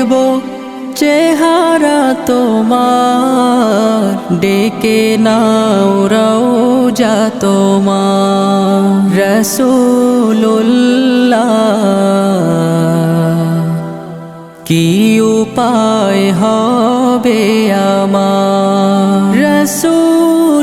দেখব চেহারা তোমার। ডেকে নাও রওজা তোমার। রসুল্লাহ কি উপায় হবে আমার? রসুল্লাহ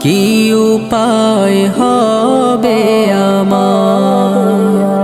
কি উপায় হবে